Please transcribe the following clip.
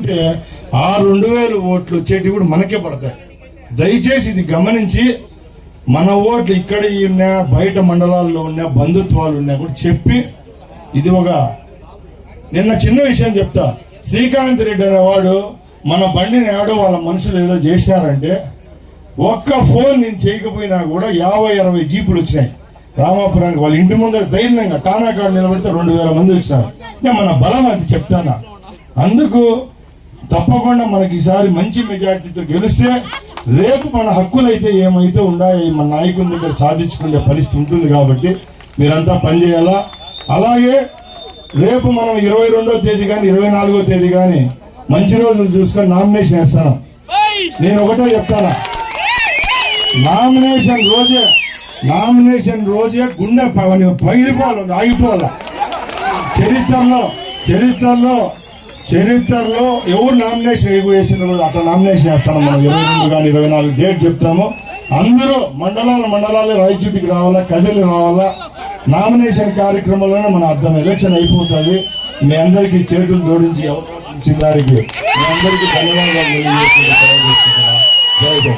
అంటే ఆ రెండు వేలు ఓట్లు వచ్చేటివి కూడా మనకే పడతాయి. దయచేసి ఇది గమనించి మన ఓట్లు ఇక్కడ ఉన్నా బయట మండలాల్లో ఉన్నా బంధుత్వాలు ఉన్నా కూడా చెప్పి ఇది ఒక నిన్న చిన్న విషయం చెప్తా. శ్రీకాంత్ రెడ్డి అనేవాడు మన బండిని ఆడో వాళ్ళ మనుషులు ఏదో చేశారంటే ఒక్క ఫోన్ నేను చేయకపోయినా కూడా యాభై అరవై జీపులు వచ్చినాయి. రామాపురానికి వాళ్ళ ఇంటి ముందర ధైర్యంగా టానా కాడ నిలబడితే రెండు వేల మంది వచ్చినారు. నేను మన బలం అది చెప్తానా. అందుకు తప్పకుండా మనకి ఈసారి మంచి మెజార్టీతో గెలిస్తే రేపు మన హక్కులైతే ఏమైతే ఉన్నాయో మన నాయకుల దగ్గర సాధించుకునే పరిస్థితి ఉంటుంది కాబట్టి మీరంతా పనిచేయాలా అలాగే రేపు మనం ఇరవై రెండో తేదీ కానీ ఇరవై నాలుగో తేదీ కానీ మంచి రోజులు చూసుకొని నామినేషన్ వేస్తాను. నేను ఒకటే చెప్తాను. నామినేషన్ రోజే నామినేషన్ రోజే గుండె పగిలిపోవాలి ఆగిపోవాలి. చరిత్రలో చరిత్రలో చరిత్రలో ఎవరు నామినేషన్ వేసిందో కూడా అట్లా నామినేషన్ చేస్తాను మనం ఇరవై రెండు కానీ ఇరవై నాలుగు డేట్ చెప్తాము. అందరూ మండలాల మండలాలు రాయచూటికి రావాలా కదిలి రావాలా. నామినేషన్ కార్యక్రమంలోనే మన అర్థం. ఎలక్షన్ అయిపోతుంది. మీ అందరికీ చేతులు జోడించి అవకాశం ఇచ్చిన దానికి మీ అందరికీ ధన్యవాదాలు. జై